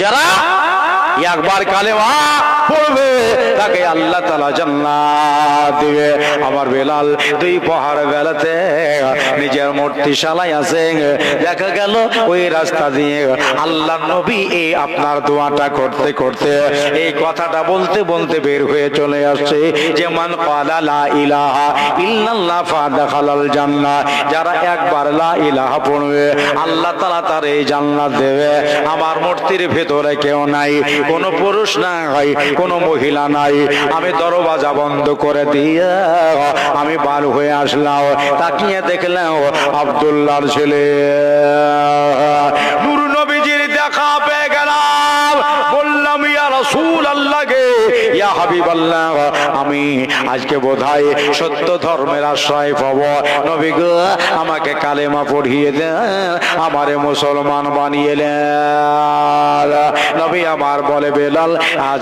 যারা একবার কালেমা পড়বে, তাকে আল্লাহ তালা জান্নাত দিবে। আমার বেলাল দুই পাহাড় বেলাতে নিজের মূর্তি শালাই আছে দেখা গেল ওই রাস্তা দিয়ে আল্লাহ নবী এই আপনার দোয়াটা করতে করতে এই কথাটা বলতে বলতে বের হয়ে চলে আসছে যে, মান লা ইলাহা ইল্লাল্লাহ ফাদাখালাল জান্নাহ। যারা একবার লা ইলাহা পড়বে, আল্লাহ তাআলা তার এই জান্নাত দেবে। আমার মূর্তির ভেতরে কেউ নাই। কোনো পুরুষ নাই, কোনো মহিলা নাই। আমি দরবাজা বন্ধ করে দিয়ে আমি বার হয়ে আসলাম। তাকিয়ে দেখলাম আবদুল্লার ছেলে নূর নবীজির দেখা পেয়ে গেলাম বললাম ইয়া রাসূল আল্লাহকে ইয়া হাবিব আল্লাহ আমি। আজকে বোধহয় সত্য ধর্মের আশ্রয় পাব। নবী গো, আমাকে কালেমা পড়িয়ে দেন আমারে মুসলমান বানিয়ে নবী আমার বলে, বেলাল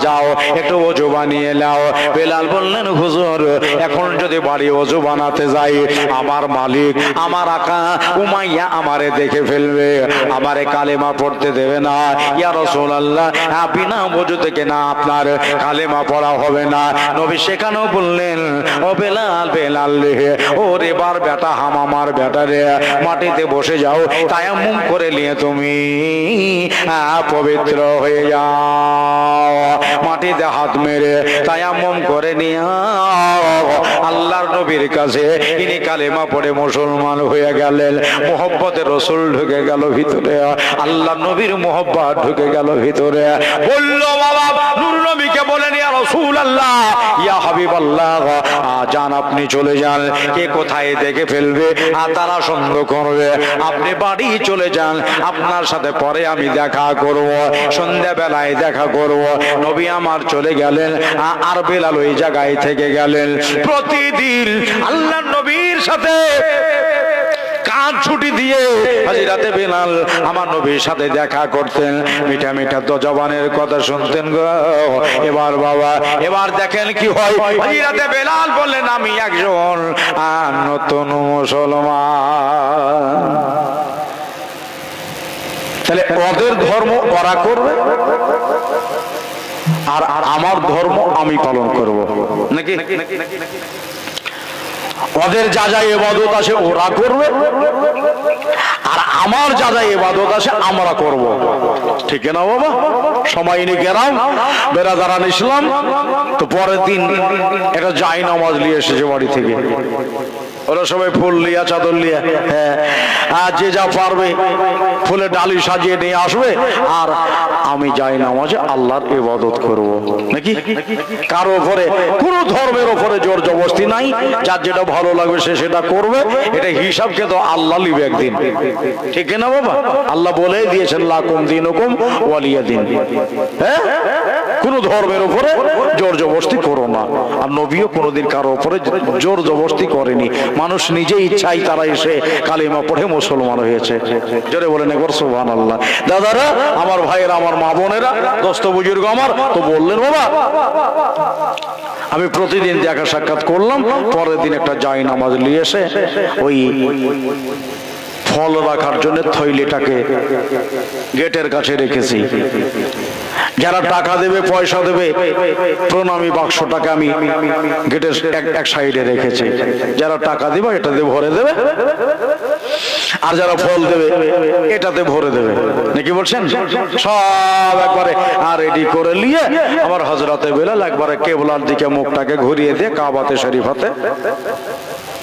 যাও, একটু অজু বানিয়ে নাও। বেলাল বললেন, হুজুর, এখন যদি বাড়ি অজু বানাতে যাই, আমার মালিক, আমার আকা, উমাইয়া আমারে দেখে ফেলবে। আমারে কালেমা পড়তে দেবে না। ইয়া রাসূলুল্লাহ বিনা অজু থেকে না আপনার কালেমা পড়া হবে না। নবী সেখানেও বললেন? ও বেলাল বেলাল রে ও রে বার বেটা হাম আমার বেটা রে, মাটিতে বসে যাও, তায়াম্মুম করে নিয়ে তুমি পবিত্র হয়ে যাও। মাটিতে হাত মেরে তায়াম্মুম করে নিয়ে আল্লাহর নবীর কাছে ইনি কালেমা পড়ে মুসলমান হয়ে গেলেন। মোহব্বতে রসুল ঢুকে গেল ভিতরে আল্লাহ নবীর মোহব্বত ঢুকে গেল ভিতরে। বলল, বাবা, নূর নবীকে বলেন, ইয়া রসুল আল্লাহ ইয়া যান আপনি চলে যান, কে কোথায় দেখে ফেলবে, আর তারা সন্দেহ করবে। আপনি বাড়ি চলে যান, আপনার সাথে পরে আমি দেখা করব, সন্ধ্যাবেলায় দেখা করব। নবী আমার চলে গেলেন, আর বেলাল ওই জায়গায় থেকে গেলেন। প্রতিদিন আল্লাহ নবীর সাথে কান ছুটি দিয়ে? হাজিরাতে বেলাল আমার নবীর সাথে দেখা করতেন। মিঠা মিঠা তো জবানের কথা শুনতেন গো। এবার বাবা, এবার দেখেন কি হয়। হাজিরাতে বেলাল বললেন, আমি একজন আর নতুন মুসলমান। তাহলে ওদের ধর্ম ওরা করবে? আর আমার ধর্ম আমি পালন করব। নাকি? ওদের যা যা এবাদত আছে ওরা করবে। আর আমার যা যা এবাদত আছে আমরা করব। ঠিক না বাবা? সময় নিয়ে গেলাম। বেড়াদারান ইসলাম। তো পরের দিন একটা জাই নামাজ নিয়ে এসেছে বাড়ি থেকে। ওরা সবাই ফুল লিয়া চাদর লিয়া হ্যাঁ। আর যে যা পারবে, ফুলে ডালি সাজিয়ে নিয়ে আসবে। আর আমি যাই নামাজে, আল্লাহর ইবাদত করব। নাকি? কারও উপরে, কোন ধর্মের উপরে জোর জবস্তি নাই। যার যেটা ভালো লাগবে সে সেটা করবে। এটা হিসাবকে তো আল্লাহ লিবে একদিন। ঠিক না বাবা? আল্লাহ বলেই দিয়েছেন, লাকুম দিন ওয়ালিয়া দিন। হ্যাঁ? কোন ধর্মের উপরে জোর জবস্তি করো না। আর নবীও কোনোদিন কারও উপরে জোর জবস্তি করেনি। মানুষ নিজে ইচ্ছাই তারা এসে কালিমা পড়ে মুসলমান হয়েছে। জোরে বলেন একবার সোহান আল্লাহ দাদারা, আমার ভাইয়েরা, আমার মা বোনেরা, দোস্ত বুজুর্গ আমার, তো বললেন বাবা, আমি প্রতিদিন দেখা সাক্ষাৎ করলাম, পরের দিন একটা জাই নামাজ নিয়ে এসে ওই ফল রাখার জন্য থৈলিটাকে গেটের কাছে রেখেছি। যারা টাকা দেবে, পয়সা দেবে, প্রণামী বাক্সটাকে আমি গেটের এক- সাইডে রেখেছি। যারা টাকা দেবে, এটাতে ভরে দেবে। আর যারা ফল দেবে, এটাতে ভরে দেবে। নাকি বলছেন? সব একবারে আর রেডি করে নিয়ে আমার হজরতে বেলাল একবারে কেবলার দিকে মুখটাকে ঘুরিয়ে দিয়ে কাবাতে শরীফাতে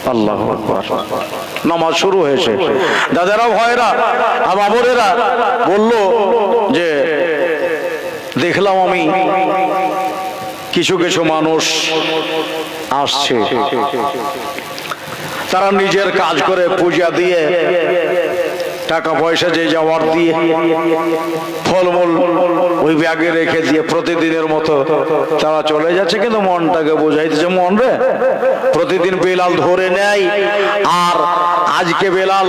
আল্লাহ নামাজ শুরু হয়েছে। দাদারা ভয়েরা আর বাবরেরা বলল যে দেখলাম আমি কিছু কিছু মানুষ আসছে। তারা নিজের কাজ করে পূজা দিয়ে, টাকা পয়সা যে যাওয়ার দিয়ে, ফলমূল ওই ব্যাগে রেখে দিয়ে প্রতিদিনের মতো তারা চলে যাচ্ছে। কিন্তু মনটাকে বোঝাইতেছে, মন রে, প্রতিদিন বেলাল ধরে নেয়, আর আজকে বেলাল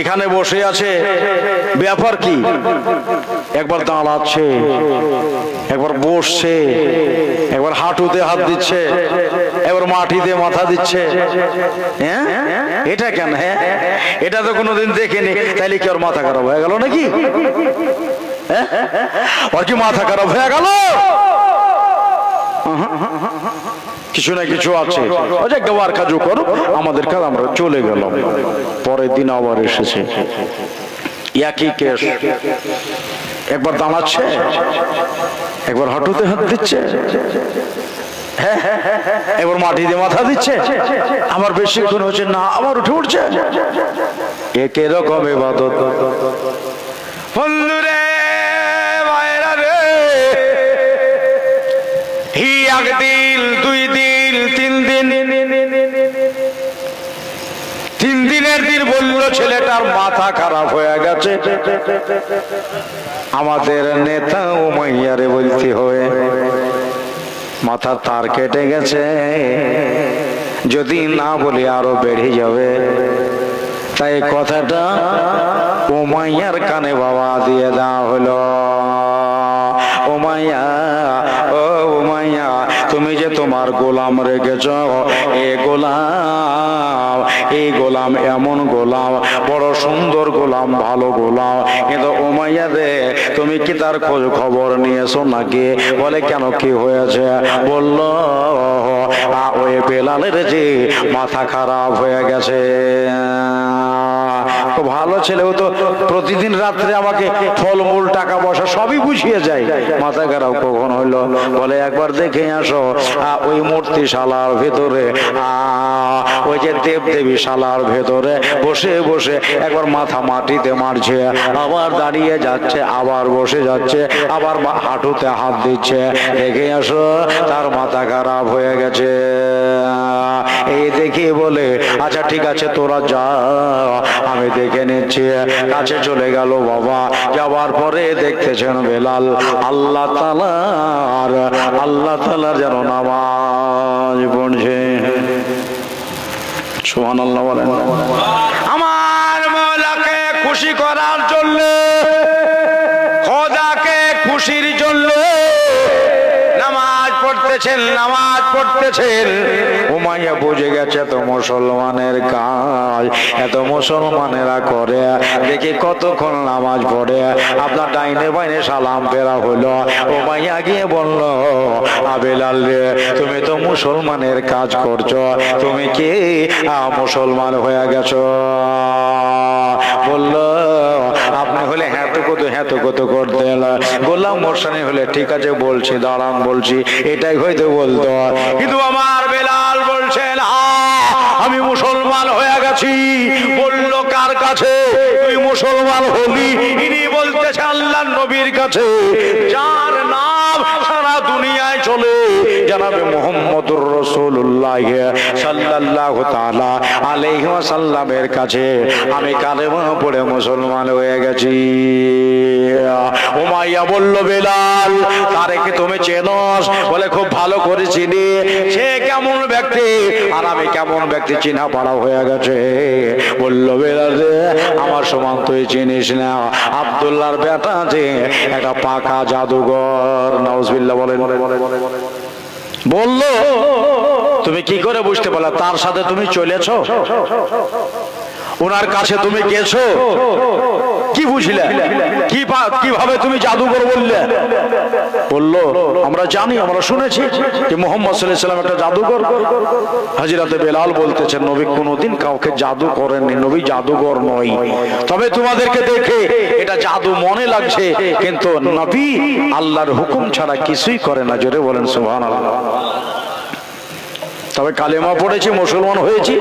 এখানে বসে আছে। ব্যাপার কি? একবার দাঁড়াচ্ছে একবার বসছে, একবার হাঁটুতে হাত দিচ্ছে এবার মাটিতে মাথা দিচ্ছে। হ্যাঁ? এটা কেন? হ্যাঁ? এটা তো কোনোদিন দেখেনি। তাইলে কি ওর মাথা খারাপ হয়ে গেল নাকি? হ্যাঁ? ওর কি মাথা খারাপ হয়ে গেল? কিছু না কিছু আছে। গাওয়ার কাজও করো, আমাদের কাজ আমরা চলে গেলাম। পরের দিন আবার এসেছে। একই কেস। একবার দাঁড়াচ্ছে একবার হাঁটুতে হাত দিচ্ছে হ্যাঁ, এবার মাটিতে মাথা দিচ্ছে আমার বেশিক্ষণ হচ্ছে না আবার উঠে উঠছে। একে রকম এবাদত রে হি একদিন দুই দিন তিন দিন তিন দিনের দিন বলল ছেলেটার মাথা খারাপ হয়ে গেছে। আমাদের নেতা ও মাইয়ারে বলতে হয়। মাথা তার কেটে গেছে। যদি না বলি আরও বেড়ে যাবে। তাই কথাটা উমাইয়ার কানে বাবা দিয়ে দেওয়া হলো। উমাইয়া, ও উমাইয়া, তুমি যে তোমার গোলাম রেখেছ, এ গোলাম এই গোলাম এমন গোলাম, বড় সুন্দর গোলাম, ভালো গোলাম। কিন্তু উমাইয়া দে, তুমি কি তার খোঁজ খবর নিয়েছো নাকি? বলে, কেন কি হয়েছে? বলল ওই বেলালের যে মাথা খারাপ হয়ে গেছে। খুব ভালো ছেলেও তো প্রতিদিন রাত্রে আমাকে ফলমূল, টাকা পয়সা সবই বুঝিয়ে যায়। মাথা খারাপ কখন হইল? বলে, একবার দেখে আসো ওই মূর্তি শালার ভেতরে ওই যে দেব দেবী শালার ভেতরে বসে বসে একবার মাথা মাটিতে মারছে, আবার দাঁড়িয়ে যাচ্ছে, আবার বসে যাচ্ছে, আবার হাঁটুতে হাত দিচ্ছে। দেখে আসো, তার মাথা খারাপ হয়ে গেছে। এই দেখি বলে আচ্ছা ঠিক আছে, তোরা যা, আমি দেখে নিচ্ছি, কাছে চলে গেল বাবা। যাওয়ার পরে দেখতেছেন বেলাল, আল্লাহ তালার আল্লাহ তালার যেন নামাজ পড়ছে। আমার মৌলাকে খুশি করার জন্য, খোদাকে খুশির জন্য নামাজ পড়তেছেন, নামাজ পড়তেছেন। উমাইয়া বুঝে গেছে তো মুসলমানের কাজ, এত মুসলমানেরা করে। দেখি কতক্ষণ নামাজ পড়ে। আপনার ডাইনে বাইনে সালাম ফেরা হলো। উমাইয়া গিয়ে বলল, আবেলাল রে, তুমি তো মুসলমানের কাজ করছ। তুমি কি মুসলমান হয়ে গেছো? বলল কত হ্যাঁ কত করতে গোলাম হলে ঠিক আছে বলছি দাঁড়ান বলছি এটাই হয়তো বলতো কিন্তু আমার বেলাল বলছেন "আহ, আমি মুসলমান হয়ে গেছি। বলল কার কাছে? মুসলমান হলি, ইনি বলতেছে আল্লাহ নবীর কাছে, যার নাম সারা দুনিয়ায় চলে। জানাবে মোহাম্মদুর রসুল্লাহ সাল্লাল্লাহ তাআলা আলাইহি ওয়াসাল্লামের কাছে। আমি কালেমা পড়ে মুসলমান হয়ে গেছি। উমাইয়া বলল, বেলাল তারে কি তুমি চেনস? বলে, খুব ভালো করে চিনি। সে কেমন ব্যক্তি? আর আমি কেমন ব্যক্তি? চিনা পাড়া হয়ে গেছে। বলল, বেলাল আমার সমান তুই চিনিস না। আবদুল্লাহর বেটা যে একটা পাকা জাদুঘর। নাউজবিল্লাহ, বলেন। বলল, তুমি কি করে বুঝতে পারলে? তার সাথে তুমি চলেছ? ওনার কাছে তুমি গেছো? কি বুঝলে? কি কীভাবে তুমি জাদুঘর বললে? বলল, আমরা জানি, আমরা শুনেছি যে মোহাম্মদ সাল্লাম একটা জাদুঘর। হাজিরাতে বেলাল বলতেছেন, নবী কোনোদিন কাউকে জাদু করেননি, নবী জাদুঘর নয়। তবে তোমাদেরকে দেখে এটা জাদু মনে লাগছে, কিন্তু নবী আল্লাহর হুকুম ছাড়া কিছুই করে না। জোরে বলেন সুবহান তবে কালেমা পড়েছি, মুসলমান হয়েছি।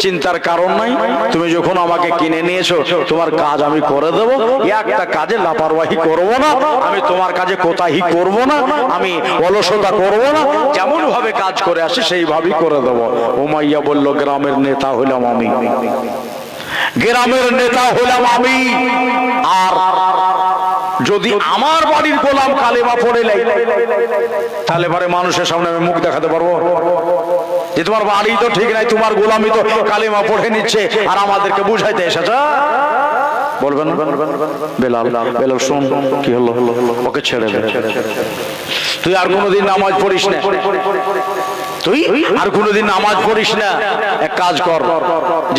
চিন্তার কারণ নাই। তুমি যখন আমাকে কিনে নিয়েছো, তোমার কাজ আমি করে দেবো। একটা কাজে লাপারওয়াহি করব না। আমি তোমার কাজে কোতাহি করব না। আমি অলসতা করব না। যেমন ভাবে কাজ করে আসি, সেইভাবেই করে দেবো। উমাইয়া বলল, গ্রামের নেতা হইলাম আমি। গ্রামের নেতা হইলাম আমি। আর যদি আমার বাড়ির গোলাম কালেমা পড়ে লাই, তাহলে পরে মানুষের সামনে আমি মুখ দেখাতে পারব? যে তোমার বাড়ি তো ঠিক নাই, তোমার গোলামি তো কালেমা পড়ে নিচ্ছে, আর আমাদেরকে বুঝাইতে এসেছে?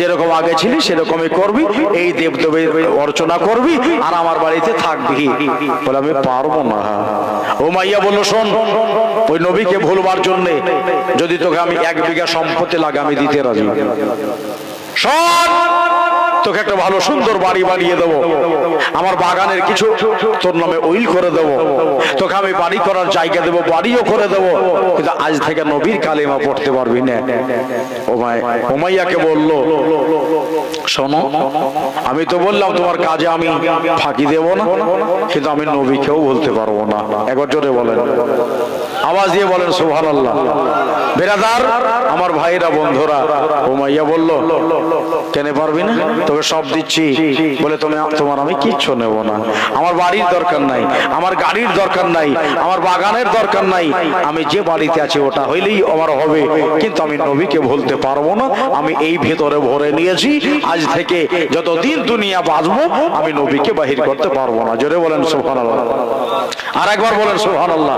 যেরকম আগে ছিলি, সেরকমই করবি। এই দেবদেবের অর্চনা করবি, আর আমার বাড়িতে থাকবি। বলে আমি পারব না। ও বলল শোন ওই নবীকে ভুলবার জন্য যদি তোকে আমি এক বিঘা সম্পত্তি লাগে আমি দিতে রাজি। শোন! তোকে একটা ভালো সুন্দর বাড়ি বানিয়ে দেবো। আমার বাগানের কিছু তোর নামে উইল করে দেবো। তোকে আমি বাড়ি করার জায়গা দেবো, বাড়িও করে দেবো। কিন্তু আজ থেকে নবীর কালিমা পড়তে পারবি না। বলল, শোনো, আমি তো বললাম তোমার কাজে আমি ফাঁকি দেব না, কিন্তু আমি নবীকেও বলতে পারব না। একবার জোরে বলেন। আওয়াজ দিয়ে বলেন সুহান আল্লাহ বেরাদার, আমার ভাইরা বন্ধুরা, ওমাইয়া বলল কেন পারবি না? তোকে সব দিচ্ছি। বলে তুমি তোমার আমি কিচ্ছু নেব না। আমার বাড়ির দরকার নাই, আমার গাড়ির দরকার নাই, আমার বাগানের দরকার নাই। আমি যে বাড়িতে আছি ওটা হইলেই আমার হবে। কিন্তু আমি নবীকে বলতে পারব না। আমি এই ভেতরে ভরে নিয়েছি। আজ থেকে যতদিন দুনিয়া বাঁচবো, আমি নবীকে বাহির করতে পারব না। জোরে বলেন সুহান আর একবার বলেন সুহান আল্লাহ